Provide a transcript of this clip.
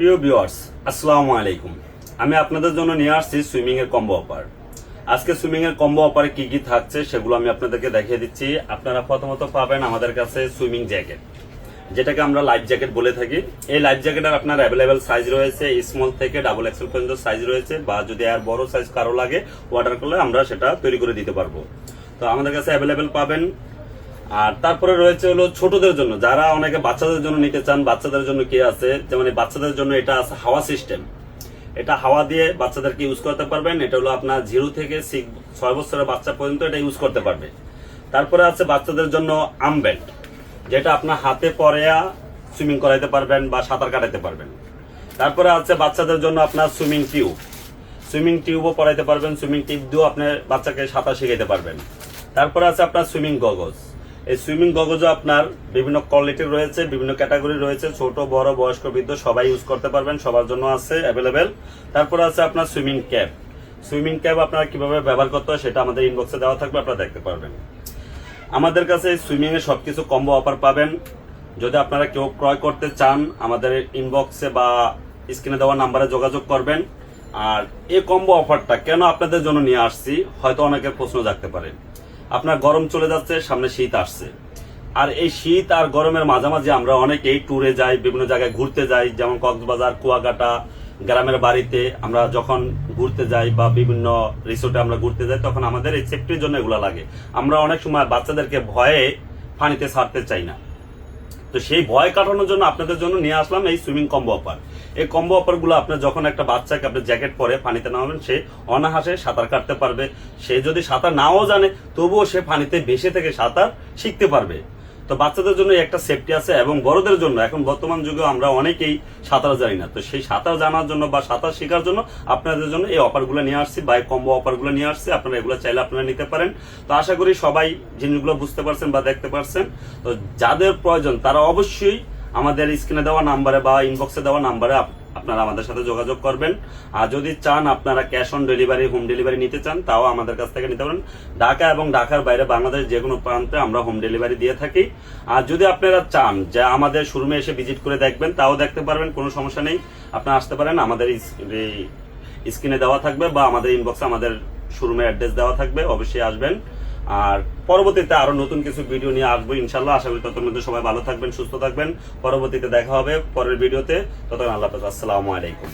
প্রিয় ভিউয়ার্স, আসসালামু আলাইকুম। আমি আপনাদের জন্য নিয়ে আসছি সুইমিং এর কম্বো অফার। আজকে সুইমিং এর কম্বো অফারে কি কি থাকছে সেগুলো আমি আপনাদেরকে দেখিয়ে দিচ্ছি। আপনারা প্রথমত পাবেন আমাদের কাছে সুইমিং জ্যাকেট, যেটাকে আমরা লাইফ জ্যাকেট বলে থাকি। এই লাইফ জ্যাকেটের আপনার অ্যাভেলেবেল সাইজ রয়েছে স্মল থেকে ডাবল এক্সেল পর্যন্ত সাইজ রয়েছে, বা যদি আর বড় সাইজ কারও লাগে অর্ডার করলে আমরা সেটা তৈরি করে দিতে পারব। তো আমাদের কাছে অ্যাভেলেবেল পাবেন আর তারপরে রয়েছে হলো ছোটদের জন্য। যারা অনেকে বাচ্চাদের জন্য নিতে চান, বাচ্চাদের জন্য কি আছে যেমন বাচ্চাদের জন্য এটা আছে হাওয়া সিস্টেম। এটা হাওয়া দিয়ে বাচ্চাদেরকে ইউজ করতে পারবেন। এটা হলো আপনার জিরো থেকে সিক্স ছয় বছরের বাচ্চা পর্যন্ত এটা ইউজ করতে পারবে। তারপরে আছে বাচ্চাদের জন্য আমবেল্ট যেটা আপনার হাতে পরে সুইমিং করাইতে পারবেন বা সাঁতার কাটাতে পারবেন। তারপরে আছে বাচ্চাদের জন্য আপনার সুইমিং টিউব সুইমিং টিউবও পরাইতে পারবেন। সুইমিং টিউব দিয়েও আপনার বাচ্চাকে সাঁতার শিখাইতে পারবেন। তারপরে আছে আপনার সুইমিং গগজ এই সুইমিং গগজও আপনার বিভিন্ন কোয়ালিটির রয়েছে, বিভিন্ন ক্যাটাগরি রয়েছে, ছোট, বড়, বয়স্ক, বৃদ্ধ, সবাই ইউজ করতে পারবেন, সবার জন্য আছে অ্যাভেলেবেল তারপর আছে আপনার সুইমিং ক্যাপ সুইমিং ক্যাপ আপনারা কীভাবে ব্যবহার করতে হয় সেটা আমাদের ইনবক্সে দেওয়া থাকবে, আপনারা দেখতে পারবেন। আমাদের কাছে সুইমিং এর সবকিছু কম্বো অফার পাবেন। যদি আপনারা কেউ ক্রয় করতে চান, আমাদের ইনবক্সে বা স্ক্রিনে দেওয়া নাম্বারে যোগাযোগ করবেন। আর এই কম্বো অফারটা কেন আপনাদের জন্য নিয়ে আসছি, হয়তো অনেকের প্রশ্ন জাগতে পারে। আপনার গরম চলে যাচ্ছে, সামনে শীত আসছে। আর এই শীত আর গরমের মাঝামাঝি আমরা অনেকেই ট্যুরে যাই, বিভিন্ন জায়গায় ঘুরতে যাই, যেমন কক্সবাজার, কুয়াকাটা, গ্রামের বাড়িতে আমরা যখন ঘুরতে যাই বা বিভিন্ন রিসোর্টে আমরা ঘুরতে যাই, তখন আমাদের এই সেফটির জন্য এগুলো লাগে। আমরা অনেক সময় বাচ্চাদেরকে ভয়ে পানিতে ছাড়তে চাই না। তো সেই ভয় কাটানোর জন্য আপনাদের জন্য নিয়ে আসলাম এই সুইমিং কম্বো অফার। এই কম্বো অফারগুলো আপনার যখন একটা বাচ্চাকে আপনি জ্যাকেট পরে পানিতে নামাবেন, সে অনাহাসে সাঁতার কাটতে পারবে। সে যদি সাঁতার নাও জানে, তবুও সে পানিতে ভেসে থেকে সাঁতার শিখতে পারবে। তো বাচ্চাদের জন্য একটা সেফটি আছে এবং বড়দের জন্য। এখন বর্তমান যুগে আমরা অনেকেই সাঁতার জানি না। তো সেই সাঁতার জানার জন্য বা সাঁতার শেখার জন্য আপনাদের জন্য এই অফারগুলো নিয়ে আসছি বা কম্বো অফারগুলো নিয়ে আসছি। আপনারা এগুলো চাইলে আপনারা নিতে পারেন। তো আশা করি সবাই জিনিসগুলো বুঝতে পারছেন বা দেখতে পারছেন। তো যাদের প্রয়োজন তারা অবশ্যই আমাদের স্ক্রিনে দেওয়া নাম্বারে বা ইনবক্সে দেওয়া নাম্বারে আপনারা আমাদের সাথে যোগাযোগ করবেন। আর যদি চান আপনারা cash on delivery home delivery নিতে চান, তাও আমাদের কাছ থেকে নিতে পারেন। ঢাকা এবং ঢাকার বাইরে বাংলাদেশ যে কোনো প্রান্তে আমরা হোম ডেলিভারি দিয়ে থাকি। আর যদি আপনারা চান যে আমাদের শোরুমে এসে ভিজিট করে দেখবেন, তাও দেখতে পারবেন, কোনো সমস্যা নেই। আপনারা আসতে পারেন, আমাদের স্ক্রিনে দেওয়া থাকবে বা আমাদের ইনবক্সে আমাদের শোরুমের অ্যাড্রেস দেওয়া থাকবে, অবশ্যই আসবেন। আর পরবর্তীতে আরও নতুন কিছু ভিডিও নিয়ে আসব ইনশাল্লাহ আশা করি ততক্ষণ মধ্যে সবাই ভালো থাকবেন, সুস্থ থাকবেন। পরবর্তীতে দেখা হবে পরের ভিডিওতে ততক্ষণ আল্লাহ হাফেজ। আসসালামু আলাইকুম।